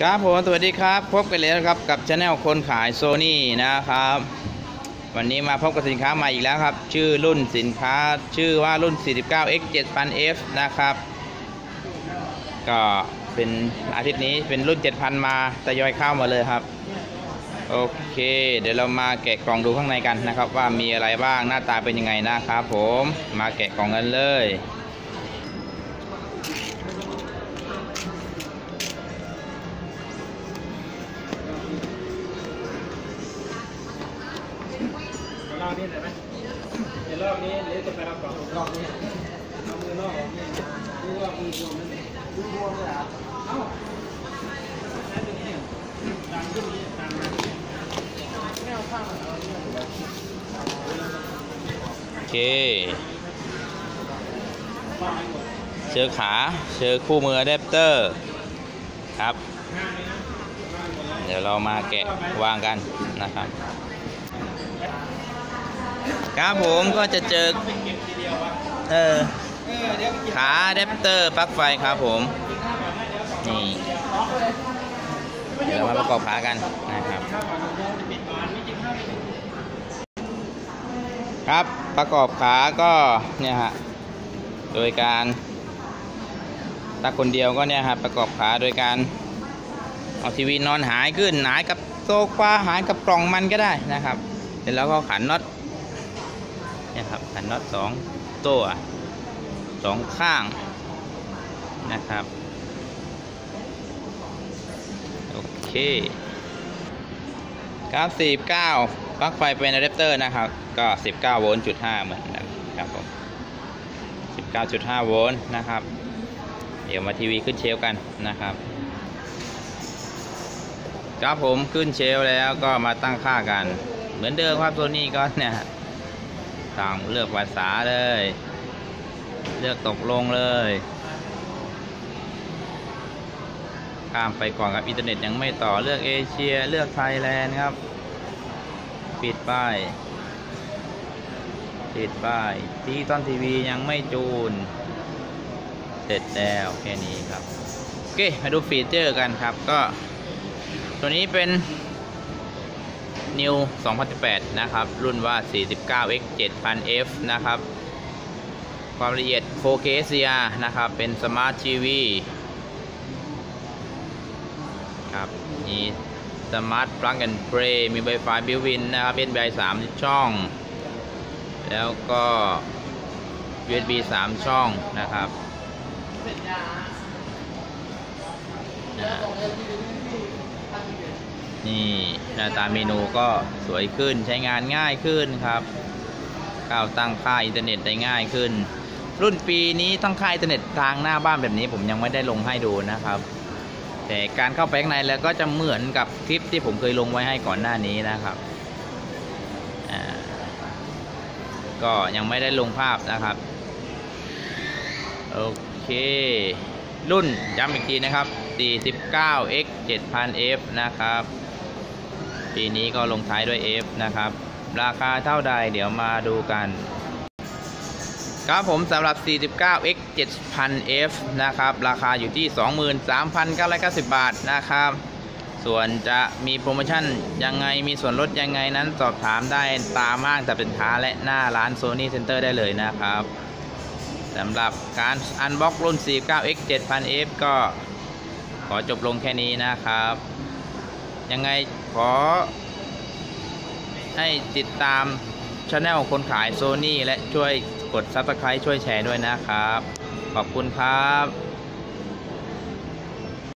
ครับผมสวัสดีครับ พบกันแล้วครับกับช anel คนขายโซนี่นะครับ วันนี้มาพบกับสินค้าใหม่อีกแล้วครับ ชื่อรุ่นสินค้าชื่อว่ารุ่น 49x 7000f นะครับ ก็เป็นอาทิตย์นี้เป็นรุ่น 7000 มาทยอยเข้ามาเลยครับ โอเค เดี๋ยวเรามาแกะกล่องดูข้างในกันนะครับ ว่ามีอะไรบ้างหน้าตาเป็นยังไงนะครับ ผมมาแกะกล่องกันเลย นี้เลยไหมเดี๋ยวรอบนี้หรือจะไปรับกล่องรอบนี้เอามือนอกออกนี่ดูว่ามือบวมนั่นดูบวมเลยเหรอเอ้าใช้ตัวนี้ดันขึ้นนี้ดันมาไม่เอาข้างมาเอาเนี่ยโอเค เจอขาเจอคู่มืออะแดปเตอร์ครับ เดี๋ยวเรามาแกะวางกันนะครับ ครับผมก็จะเจอเออขาแดปเตอร์ปลั๊กไฟครับผมนี่เดี๋ยวเรามาประกอบขากันนะครับ ครับประกอบขาก็เนี่ยฮะโดยการถ้าคนเดียวก็เนี่ยฮะประกอบขาโดยการเอาทีวีนอนหายขึ้นหายกับโซฟาหายกับกล่องมันก็ได้นะครับ เสร็จแล้วก็ขันน็อต นี่ครับขันน็อตสองตัวสองข้างนะครับ โอเคครับ49ปลั๊กไฟเป็นอะแดปเตอร์นะครับ ก็ 19 โวลต์จุด5เหมือนกันครับผม19.5 โวลต์นะครับ เดี๋ยวมาทีวีขึ้นเชลกันนะครับครับผมขึ้นเชลแล้วก็มาตั้งค่ากัน เหมือนเดิมครับตัวนี้ก็เนี่ย ต่างเลือกภาษาเลย เลือกตกลงเลย ข้ามไปก่อนครับอินเทอร์เน็ตยังไม่ต่อเลือกเอเชียเลือกไทยแลนด์ครับ ปิดป้ายปิดป้ายที่ต้นทีวียังไม่จูน เสร็จแล้วแค่นี้ครับ โอเค มาดูฟีเจอร์กันครับก็ตัวนี้เป็น New 2018 นะครับ รุ่นว่า 49x 7000f นะครับ ความละเอียด 4K HDR นะครับ เป็น Smart TV ครับมีสมาร์ทปลั๊กแอนด์เพลย์มี Wi-Fi บิวอินนะครับเป็น3ช่อง แล้วก็ USB 3 ช่องนะครับนะ นี่หน้าตาเมนูก็สวยขึ้นใช้งานง่ายขึ้นครับก้าวตั้งค่าอินเทอร์เน็ตได้ง่ายขึ้น รุ่นปีนี้ตั้งค่าอินเทอร์เน็ตทางหน้าบ้านแบบนี้ผมยังไม่ได้ลงให้ดูนะครับ แต่การเข้าไปข้างในแล้วก็จะเหมือนกับคลิปที่ผมเคยลงไว้ให้ก่อนหน้านี้นะครับก็ยังไม่ได้ลงภาพนะครับโอเค รุ่นย้ำอีกทีนะครับ 49x 7000f นะครับ ปีนี้ก็ลงท้ายด้วย F นะครับ ราคาเท่าใดเดี๋ยวมาดูกัน ครับผมสำหรับ 49x 7000f นะครับ ราคาอยู่ที่ 23,990 บาทนะครับ ส่วนจะมีโปรโมชั่นยังไงมีส่วนลดยังไงนั้นสอบถามได้ตามห้างแต่เป็นค้าและหน้าร้าน Sony Center ได้เลยนะครับสำหรับการอันบ็อกรุ่น 49x 7000f ก็ขอจบลงแค่นี้นะครับ ยังไงขอ ให้ติดตามช anel คนขายโซนี่และช่วยกดซับสไคร b e ช่วยแชร์ด้วยนะครับ ขอบคุณครับ